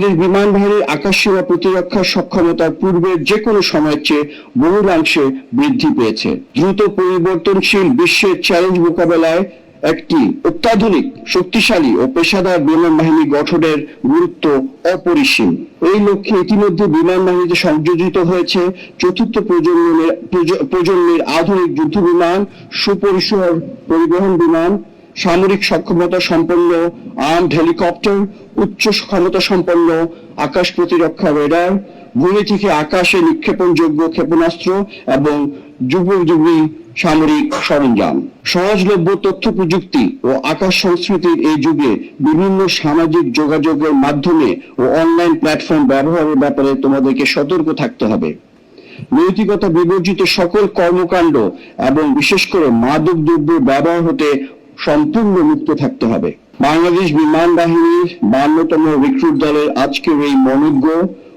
বাংলাদেশ বিমান বাহিনীর আকাশ সীমা প্রতিরক্ষার সক্ষমতার পূর্বের যে কোনো সময়ের চেয়ে বহুলাংশে বৃদ্ধি পেয়েছে। দ্রুত পরিবর্তনশীল বিশ্বের চ্যালেঞ্জ মোকাবেলায় একটি অত্যাধুনিক, শক্তিশালী ও পেশাদার বিমান বাহিনী গঠনের গুরুত্ব অপরিসীম। এই লক্ষ্যে ইতিমধ্যে বিমান বাহিনীতে সংযোজিত হয়েছে চতুর্থ প্রজন্মের প্রজন্মের আধুনিক যুদ্ধ বিমান সুপরিসর পরিবহন বিমান সামরিক সক্ষমতা সম্পন্ন, আর্মড হেলিকপ্টার, উচ্চ ক্ষমতা সম্পন্ন, আকাশ প্রতিরক্ষা রেডার, ভূমি থেকে আকাশে নিক্ষেপণযোগ্য ক্ষেপণাস্ত্র এবং যুগোপযোগী সামরিক সরঞ্জাম। সহজলভ্য তথ্য প্রযুক্তি ও আকাশ সংস্কৃতির এই যুগে বিভিন্ন সামাজিক যোগাযোগের মাধ্যমে ও অনলাইন প্ল্যাটফর্ম ব্যবহারের ব্যাপারে তোমাদেরকে সতর্ক থাকতে হবে। নৈতিকতা বিবর্জিত সকল কর্মকাণ্ড এবং বিশেষ করে মাদক দ্রব্য ব্যবহার হতে সম্পূর্ণ মুক্ত থাকতে হবে। বাংলাদেশ বিমান বাহিনীর বান্নতম রিক্রুট দলের আজকের এই মনোজ্ঞ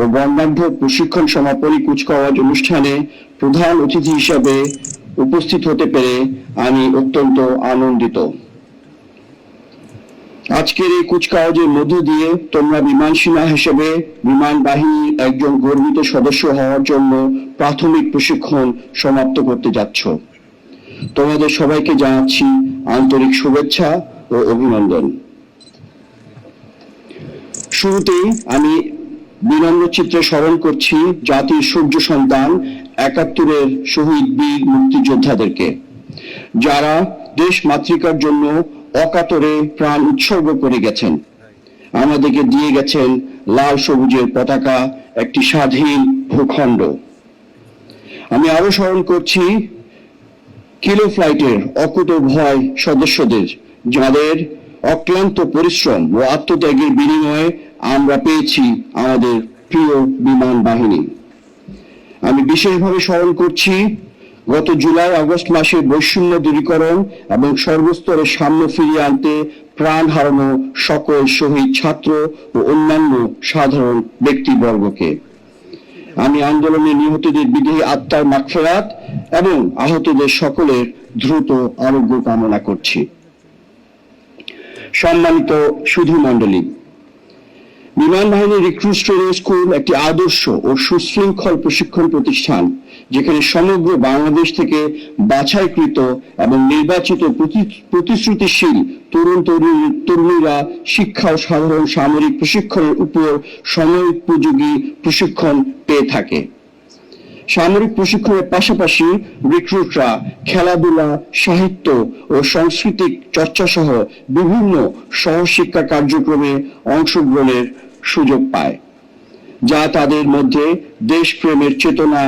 ও বর্ণাঢ্য প্রশিক্ষণ সমাপনী কুচকাওয়াজ অনুষ্ঠানে প্রধান অতিথি হিসাবে উপস্থিত হতে পেরে আমি অত্যন্ত আনন্দিত। আজকের এই কুচকাওয়াজের মধ্য দিয়ে তোমরা বিমান সীমা হিসেবে বিমান বাহিনীর একজন গর্বিত সদস্য হওয়ার জন্য প্রাথমিক প্রশিক্ষণ সমাপ্ত করতে যাচ্ছ। তোমাদের সবাইকে জানাচ্ছি আন্তরিক শুভেচ্ছা ও অভিনন্দন। শুরুতেই আমি বিনম্র চিত্রে স্মরণ করছি জাতির সূর্য সন্তান একাত্তরের শহীদ বীর মুক্তিযোদ্ধাদেরকে, যারা দেশ মাতৃকার জন্য অকাতরে প্রাণ উৎসর্গ করে গেছেন। আমাদেরকে দিয়ে গেছেন লাল সবুজের পতাকা, একটি স্বাধীন ভূখণ্ড। আমি আরও স্মরণ করছি কিলো ফ্লাইটের অকুত ভয় সদস্যদের, যাদের অক্লান্ত পরিশ্রম ও আত্মত্যাগের বিনিময়ে আমরা পেয়েছি আমাদের প্রিয় বিমান বাহিনী। আমি বিশেষভাবে স্মরণ করছি, গত জুলাই আগস্ট মাসে বৈষম্য দূরীকরণ এবং সর্বস্তরের সামনে ফিরিয়ে আনতে প্রাণ হারানো সকল শহীদ ছাত্র ও অন্যান্য সাধারণ ব্যক্তিবর্গকে। আমি আন্দোলনে নিহতদের বিদেহী আত্মার মাত্রাত এবং আহতদের সকলের দ্রুত আরোগ্য কামনা করছি। সম্মানিত সুধী মণ্ডলী বিমান বাহিনীর রিক্রুট ট্রেনিং স্কুল একটি আদর্শ ও সুশৃঙ্খল প্রশিক্ষণ প্রতিষ্ঠান, যেখানে সমগ্র বাংলাদেশ থেকে বাছাইকৃত এবং নির্বাচিত প্রতি- প্রতিশ্রুতিশীল তরুণ তরুণী- তরুণীরা শিক্ষা ও সাধারণ সামরিক প্রশিক্ষণের উপর সময়োপযোগী প্রশিক্ষণ পেয়ে থাকে। সামরিক প্রশিক্ষণের পাশাপাশি রিক্রুটরা খেলাধুলা, সাহিত্য ও সাংস্কৃতিক চর্চা সহ বিভিন্ন সহশিক্ষা কার্যক্রমে অংশগ্রহণের সুযোগ পায়, যা তাদের মধ্যে দেশপ্রেমের চেতনা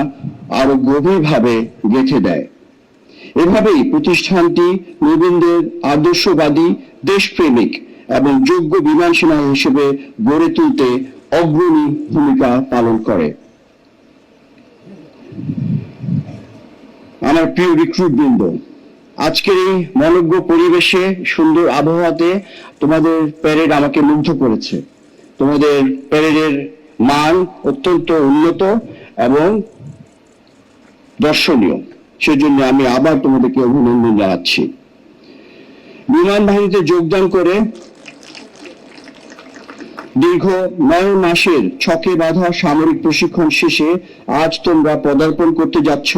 আরও গভীরভাবে গেঁথে দেয়। এভাবেই প্রতিষ্ঠানটি নবীনদের আদর্শবাদী, দেশপ্রেমিক এবং যোগ্য বিমান সেনা হিসেবে গড়ে তুলতে অগ্রণী ভূমিকা পালন করে। আমার প্রিয় রিক্রুট বৃন্দ আজকের এই মনজ্ঞ পরিবেশে সুন্দর আবহাওয়াতে তোমাদের প্যারেড আমাকে মুগ্ধ করেছে। তোমাদের প্যারেডের মান অত্যন্ত উন্নত এবং দর্শনীয়। সেজন্য আমি আবার তোমাদেরকে অভিনন্দন জানাচ্ছি। বিমান বাহিনীতে যোগদান করে দীর্ঘ নয় মাসের ছকে বাঁধা সামরিক প্রশিক্ষণ শেষে আজ তোমরা পদার্পণ করতে যাচ্ছ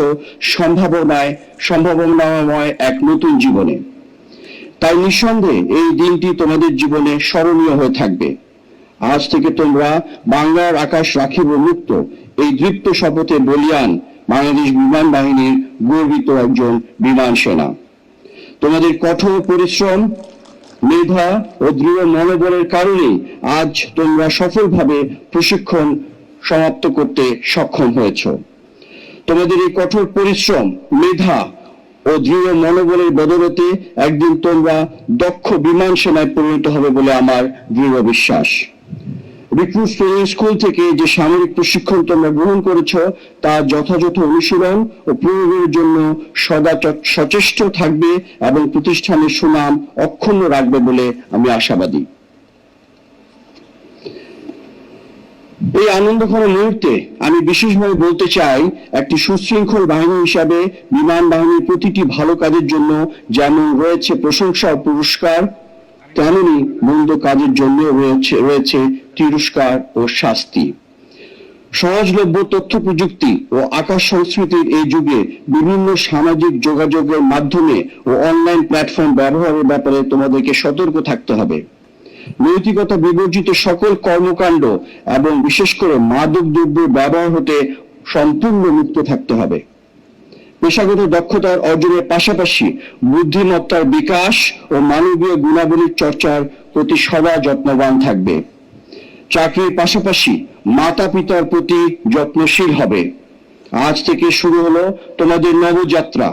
সম্ভাবনায়, সম্ভাবনাময় এক নতুন জীবনে। তাই নিঃসন্দেহে এই দিনটি তোমাদের জীবনে স্মরণীয় হয়ে থাকবে। আজ থেকে তোমরা বাংলার আকাশ রাখিব মুক্ত এই দৃপ্ত শপথে বলিয়ান বাংলাদেশ বিমান বাহিনীর গর্বিত একজন বিমান সেনা। তোমাদের কঠোর পরিশ্রম মেধা ও দৃঢ় মনোবলের কারণে আজ তোমরা সফলভাবে প্রশিক্ষণ সমাপ্ত করতে সক্ষম হয়েছ। তোমাদের এই কঠোর পরিশ্রম, মেধা ও দৃঢ় মনোবলের বদলতে একদিন তোমরা দক্ষ বিমান সেনায় পরিণত হবে বলে আমার দৃঢ় বিশ্বাস। রিক্রুট স্কুল থেকে যে সামরিক প্রশিক্ষণ তোমরা গ্রহণ করেছ, তা যথাযথ অনুশীলন ও প্রয়োগের জন্য সদা সচেষ্ট থাকবে এবং প্রতিষ্ঠানের সুনাম অক্ষুণ্ণ রাখবে বলে আমি আশাবাদী। এই আনন্দঘন মুহূর্তে আমি বিশেষভাবে বলতে চাই, একটি সুশৃঙ্খল বাহিনী হিসাবে বিমান বাহিনীর প্রতিটি ভালো কাজের জন্য যেমন রয়েছে প্রশংসা ও পুরস্কার তেমনি মন্দ কাজের জন্য রয়েছে রয়েছে তিরস্কার ও শাস্তি। সহজলভ্য তথ্য প্রযুক্তি ও আকাশ সংস্কৃতির এই যুগে বিভিন্ন সামাজিক যোগাযোগের মাধ্যমে ও অনলাইন প্ল্যাটফর্ম ব্যবহারের ব্যাপারে তোমাদেরকে সতর্ক থাকতে হবে। নৈতিকতা বিবর্জিত সকল কর্মকাণ্ড এবং বিশেষ করে মাদক দ্রব্যের ব্যবহার হতে সম্পূর্ণ মুক্ত থাকতে হবে। পেশাগত দক্ষতার অর্জনের পাশাপাশি বুদ্ধিমত্তার বিকাশ ও মানবীয় গুণাবলীর চর্চার প্রতি সদা যত্নবান থাকবে। চাকরির পাশাপাশি মাতা পিতার প্রতি যত্নশীল হবে। আজ থেকে শুরু হলো তোমাদের নবযাত্রা।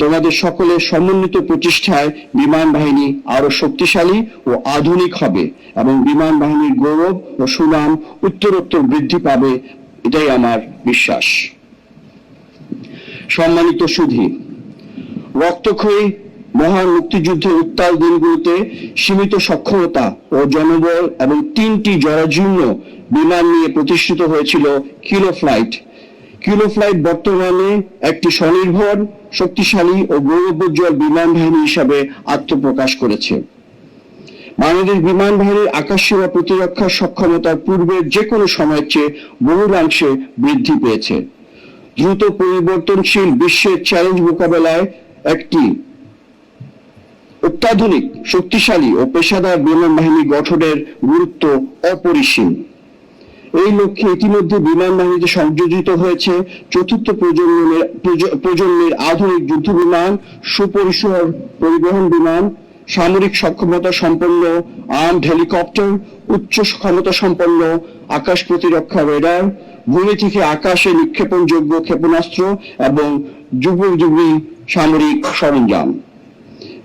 তোমাদের সকলের সমন্বিত প্রচেষ্টায় বিমান বাহিনী আরও শক্তিশালী ও আধুনিক হবে এবং বিমান বাহিনীর গৌরব ও সুনাম উত্তরোত্তর বৃদ্ধি পাবে, এটাই আমার বিশ্বাস। সম্মানিত সুধী, রক্তক্ষয়ী মহান মুক্তিযুদ্ধের উত্তাল দিনগুলোতে সীমিত সক্ষমতা ও জনবল এবং তিনটি জরাজীর্ণ বিমান নিয়ে প্রতিষ্ঠিত হয়েছিল কিলো ফ্লাইট কিলো ফ্লাইট বর্তমানে একটি স্বনির্ভর, শক্তিশালী ও গৌরবোজ্জ্বল বিমান বাহিনী হিসাবে আত্মপ্রকাশ করেছে। বাংলাদেশ বিমান বাহিনীর আকাশ সীমা প্রতিরক্ষার সক্ষমতার পূর্বের যে কোনো সময়ের চেয়ে বহুলাংশে বৃদ্ধি পেয়েছে। দ্রুত পরিবর্তনশীল বিশ্বের চ্যালেঞ্জ মোকাবেলায় একটি অত্যাধুনিক, শক্তিশালী ও পেশাদার বিমান বাহিনী গঠনের গুরুত্ব অপরিসীম। এই লক্ষ্যে ইতিমধ্যে বিমান বাহিনীতে সংযোজিত হয়েছে চতুর্থ প্রজন্মের, প্রজ- প্রজন্মের আধুনিক যুদ্ধ বিমান সুপরিসর পরিবহন বিমান সামরিক সক্ষমতা সম্পন্ন, আর্মড হেলিকপ্টার, উচ্চ ক্ষমতা সম্পন্ন, আকাশ প্রতিরক্ষা রেডার, ভূমি থেকে আকাশে নিক্ষেপণযোগ্য ক্ষেপণাস্ত্র এবং যুগোপযোগী সামরিক সরঞ্জাম।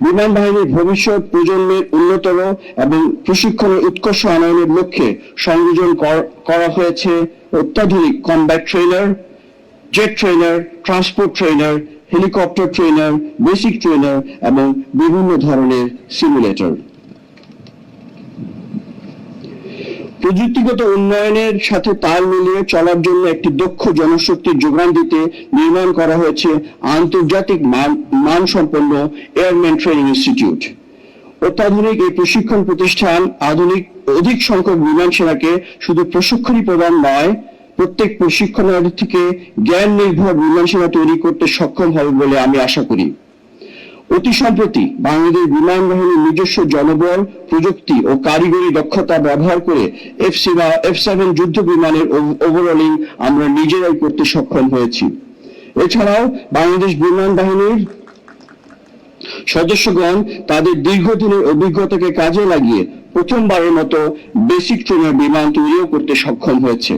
বিমান বাহিনীর ভবিষ্যৎ প্রজন্মের উন্নতর এবং প্রশিক্ষণের উৎকর্ষ আনয়নের লক্ষ্যে সংযোজন কর- হয়েছে অত্যাধুনিক combat trainer jet trainer transport trainer helicopter trainer basic trainer এবং বিভিন্ন ধরনের সিমুলেটর প্রযুক্তিগত উন্নয়নের সাথে তাল মিলিয়ে চলার জন্য একটি দক্ষ জনশক্তির যোগান দিতে নির্মাণ করা হয়েছে আন্তর্জাতিক মান, মানসম্পন্ন এয়ারম্যান ট্রেনিং ইনস্টিটিউট অত্যাধুনিক এই প্রশিক্ষণ প্রতিষ্ঠান আধুনিক, অধিক সংখ্যক বিমান সেনাকে শুধু প্রশিক্ষণই প্রদান নয় প্রত্যেক প্রশিক্ষণার্থী থেকে জ্ঞান নির্ভর বিমান সেনা তৈরি করতে সক্ষম হবে বলে আমি আশা করি। অতি সম্প্রতি বাংলাদেশ বিমান বাহিনীর নিজস্ব জনবল, প্রযুক্তি ও কারিগরি দক্ষতা ব্যবহার করে এফ এফ সেভেন যুদ্ধ বিমানের ওভারঅলিং আমরা নিজেরাই করতে সক্ষম হয়েছি। এছাড়াও বাংলাদেশ বিমান বাহিনীর সদস্যগণ তাদের দীর্ঘদিনের অভিজ্ঞতাকে কাজে লাগিয়ে প্রথমবারের মতো বেসিক ট্রেনের বিমান তৈরিও করতে সক্ষম হয়েছে।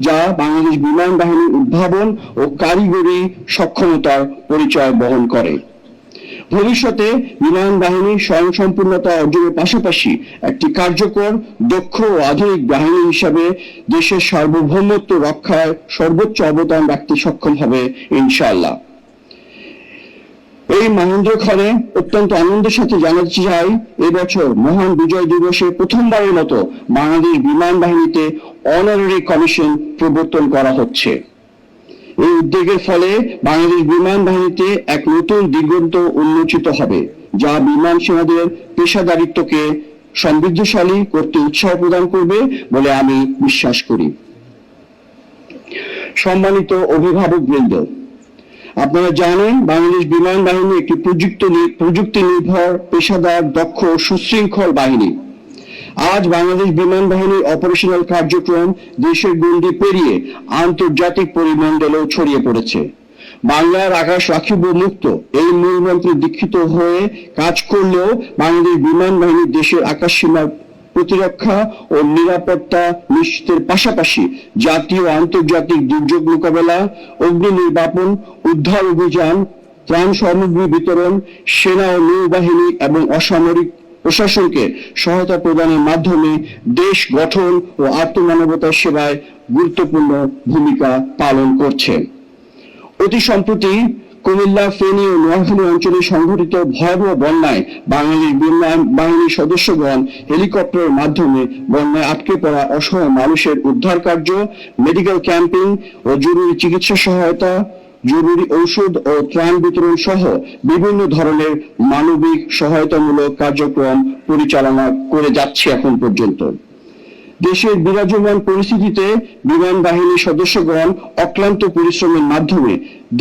যা বাংলাদেশ বিমান বাহিনীর উদ্ভাবন ও কারিগরি সক্ষমতার পরিচয় বহন করে। ভবিষ্যতে বিমান বাহিনী স্বয়ংসম্পূর্ণতা অর্জনের পাশাপাশি একটি কার্যকর, দক্ষ ও আধুনিক বাহিনী হিসাবে দেশের সার্বভৌমত্ব রক্ষায় সর্বোচ্চ অবদান রাখতে সক্ষম হবে ইনশাআল্লাহ। এই মহেন্দ্রক্ষণে অত্যন্ত আনন্দের সাথে জানাতে চাই এবছর মহান বিজয় দিবসে প্রথমবারের মতো বাংলাদেশ বিমান বাহিনীতে অনারারি কমিশন প্রবর্তন করা হচ্ছে। এই উদ্যোগের ফলে বাংলাদেশ বিমান বাহিনীতে এক নতুন দিগন্ত উন্মোচিত হবে, যা বিমান সেনাদের পেশাদারিত্বকে সমৃদ্ধশালী করতে উৎসাহ প্রদান করবে বলে আমি বিশ্বাস করি। সম্মানিত অভিভাবক বৃন্দ আপনারা জানেন, বাংলাদেশ বিমান বাহিনী একটি প্রযুক্তি প্রযুক্তি নির্ভর পেশাদার, দক্ষ, সুশৃঙ্খল বাহিনী। আজ বাংলাদেশ বিমান বাহিনীর অপারেশনাল কার্যক্রম দেশের গণ্ডি পেরিয়ে আন্তর্জাতিক পরিমণ্ডলেও ছড়িয়ে পড়েছে। বাংলার আকাশ রাখিব মুক্ত, এই মূলমন্ত্রে দীক্ষিত হয়ে কাজ করলেও বাংলাদেশ বিমান বাহিনী দেশের আকাশ সীমার প্রতিরক্ষা ও নিরাপত্তা নিশ্চিতের পাশাপাশি জাতীয় আন্তর্জাতিক দুর্যোগ মোকাবেলা, অগ্নি নির্বাপন, উদ্ধার অভিযান, ত্রাণ সামগ্রী বিতরণ, সেনা ও নৌবাহিনী এবং অসামরিক প্রশাসনকে সহায়তা প্রদানের মাধ্যমে দেশ গঠন ও আত্মমানবতার সেবায় গুরুত্বপূর্ণ ভূমিকা পালন করছে। অতি সম্প্রতি কুমিল্লা ফেনী ও নোয়াখালী অঞ্চলে সংঘটিত ভয়াবহ বন্যায় বাঙালি বিমান বাহিনীর সদস্যগণ হেলিকপ্টারের মাধ্যমে বন্যায় আটকে পড়া অসহায় মানুষের উদ্ধার কার্য, মেডিকেল ক্যাম্পিং ও জরুরি চিকিৎসা সহায়তা, জরুরি ঔষধ ও ত্রাণ বিতরণ সহ বিভিন্ন ধরনের মানবিক সহায়তামূলক কার্যক্রম পরিচালনা করে যাচ্ছে এখন পর্যন্ত। দেশের বিরাজমান পরিস্থিতিতে বিমান বাহিনীর সদস্যগণ অক্লান্ত পরিশ্রমের মাধ্যমে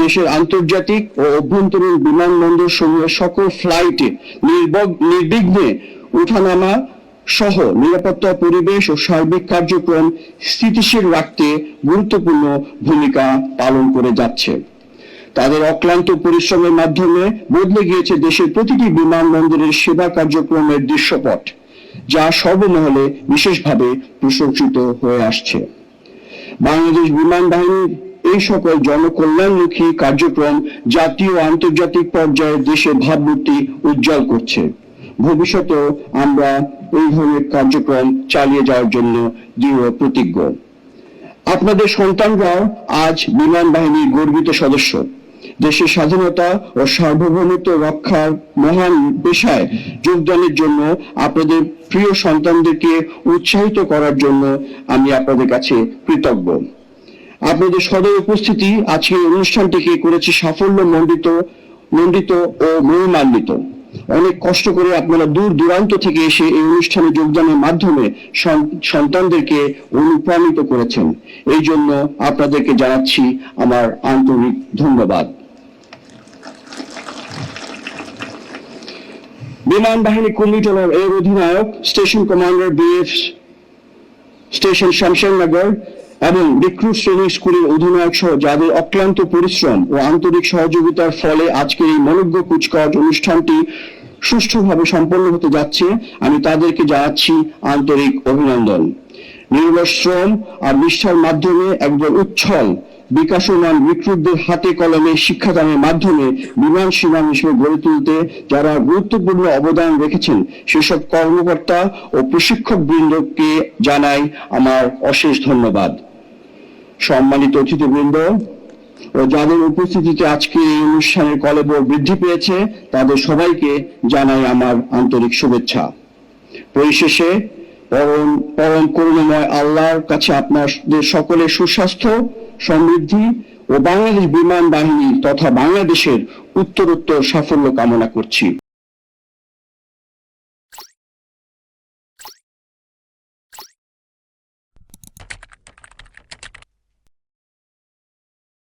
দেশের আন্তর্জাতিক ও অভ্যন্তরীণ বিমানবন্দর সমূহের সকল ফ্লাইটে নির্বিঘ্নে ওঠানামা সহ নিরাপত্তা, পরিবেশ ও সার্বিক কার্যক্রম স্থিতিশীল রাখতে গুরুত্বপূর্ণ ভূমিকা পালন করে যাচ্ছে। তাদের অক্লান্ত পরিশ্রমের মাধ্যমে বদলে গিয়েছে দেশের প্রতিটি বিমানবন্দরের সেবা কার্যক্রমের দৃশ্যপট, যা সর্বমহলে বিশেষভাবে প্রশংসিত হয়ে আসছে। বাংলাদেশ বিমান বাহিনীর এই সকল জনকল্যাণমুখী কার্যক্রম জাতীয় আন্তর্জাতিক পর্যায়ে দেশের ভাবমূর্তি উজ্জ্বল করছে। ভবিষ্যতেও আমরা এই ধরনের কার্যক্রম চালিয়ে যাওয়ার জন্য দৃঢ় প্রতিজ্ঞ। আপনাদের সন্তানরাও আজ বিমান বাহিনীর গর্বিত সদস্য। দেশের স্বাধীনতা ও সার্বভৌমত্ব রক্ষার মহান পেশায় যোগদানের জন্য আপনাদের প্রিয় সন্তানদেরকে উৎসাহিত করার জন্য আমি আপনাদের কাছে কৃতজ্ঞ। আপনাদের সদয় উপস্থিতি আজকের অনুষ্ঠানটিকে করেছে সাফল্য মণ্ডিত মণ্ডিত ও মহিমান্বিত। অনেক কষ্ট করে আপনারা দূর দূরান্ত থেকে এসে এই অনুষ্ঠানে যোগদানের মাধ্যমে সন- সন্তানদেরকে অনুপ্রাণিত করেছেন। এই জন্য আপনাদেরকে জানাচ্ছি আমার আন্তরিক ধন্যবাদ। বিমান বাহিনী কুর্মিটোলার এর অধিনায়ক, station commander BF station Shamshernagar এবং রিক্রুট শ্রেণি স্কুলের অধিনায়ক সহ যাদের অক্লান্ত পরিশ্রম ও আন্তরিক সহযোগিতার ফলে আজকের এই মনজ্ঞ কুচকাওয়াজ অনুষ্ঠানটি সুষ্ঠুভাবে সম্পন্ন হতে যাচ্ছে, আমি তাদেরকে জানাচ্ছি আন্তরিক অভিনন্দন। নির্ভর শ্রম আর নিষ্ঠার মাধ্যমে একজন উচ্ছল, বিকাশমান রিক্রুটদের হাতে কলমে শিক্ষাদানের মাধ্যমে বিমান সীমা হিসেবে গড়ে তুলতে যারা গুরুত্বপূর্ণ অবদান রেখেছেন, সেসব কর্মকর্তা ও প্রশিক্ষক বৃন্দকে জানাই আমার অশেষ ধন্যবাদ। সম্মানিত অতিথিবৃন্দ, ও যাদের উপস্থিতিতে আজকে এই অনুষ্ঠানের কলেবর বৃদ্ধি পেয়েছে, তাদের সবাইকে জানাই আমার আন্তরিক শুভেচ্ছা। পরিশেষে পরম পরম করুণাময় আল্লাহর কাছে আপনাদের সকলের সুস্বাস্থ্য, সমৃদ্ধি ও বাংলাদেশ বিমান বাহিনী তথা বাংলাদেশের উত্তরোত্তর সাফল্য কামনা করছি।